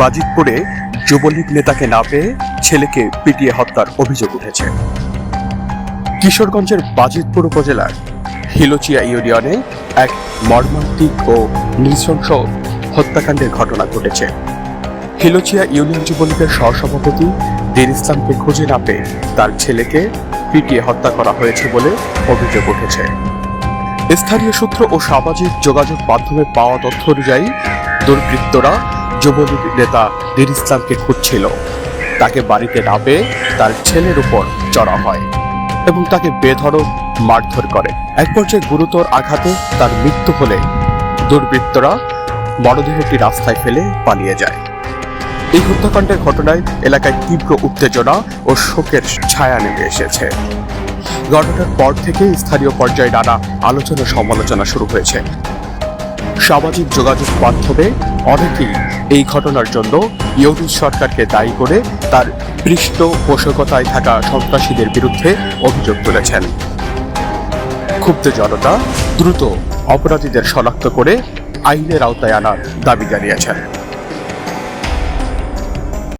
বাজিতপুরে যুবলীগ নেতাকে না পেয়ে ছেলেকে পিটিয়ে হত্যার অভিযোগ উঠেছে। কিশোরগঞ্জের বাজিতপুর উপজেলার হিলোচিয়া ইউনিয়নে এক মর্মান্তিক ও নৃশংস হত্যাকাণ্ডের ঘটনা ঘটেছে। হিলোচিয়া ইউনিয়ন যুবলীগের সহসভাপতি দিন ইসলামকে খুঁজে না পেয়ে তার ছেলেকে পিটিয়ে হত্যা করা হয়েছে বলে অভিযোগ উঠেছে। স্থানীয় সূত্র ও সামাজিক যোগাযোগ মাধ্যমে পাওয়া তথ্য অনুযায়ী দুর্বৃত্তরা যুবলীগ নেতা দিন ইসলামকে খুঁজছিল। তাকে বাড়িতে না তার ছেলের উপর চড়া হয় এবং তাকে বেধড়ক, মারধর করে। এক পর্যায়ে গুরুতর আঘাতে তার মৃত্যু হলে দুর্বৃত্তরা মরদেহটি রাস্তায় ফেলে পালিয়ে যায়। এই হত্যাকাণ্ডের ঘটনায় এলাকায় তীব্র উত্তেজনা ও শোকের ছায়া নেমে এসেছে। ঘটনার পর থেকে স্থানীয় পর্যায়ে নানা আলোচনা সমালোচনা শুরু হয়েছে। সামাজিক যোগাযোগ মাধ্যমে অনেকেই এই ঘটনার জন্য ইউনুস সরকারকে দায়ী করে তার পৃষ্ঠপোষকতায় থাকা সন্ত্রাসীদের বিরুদ্ধে অভিযোগ তুলেছেন। ক্ষুব্ধ জনতা দ্রুত অপরাধীদের শনাক্ত করে আইনের আওতায় আনার দাবি জানিয়েছেন।